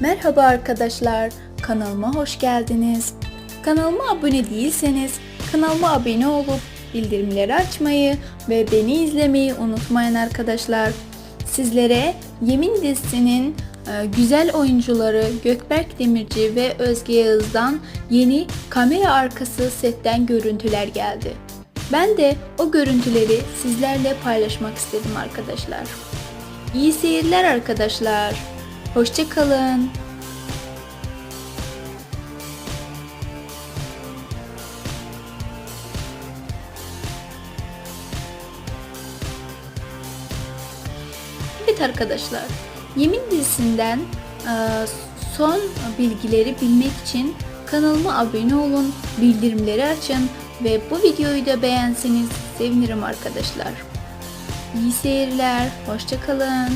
Merhaba arkadaşlar, kanalıma hoş geldiniz. Kanalıma abone değilseniz kanalıma abone olup bildirimleri açmayı ve beni izlemeyi unutmayın arkadaşlar. Sizlere Yemin dizisinin e, güzel oyuncuları Gökberk Demirci ve Özge Yağız'dan yeni kamera arkası setten görüntüler geldi. Ben de o görüntüleri sizlerle paylaşmak istedim arkadaşlar. İyi seyirler arkadaşlar. Hoşçakalın. Evet arkadaşlar, Yemin dizisinden e, son bilgileri bilmek için kanalıma abone olun, bildirimleri açın ve bu videoyu da beğenseniz sevinirim arkadaşlar. İyi seyirler, hoşçakalın.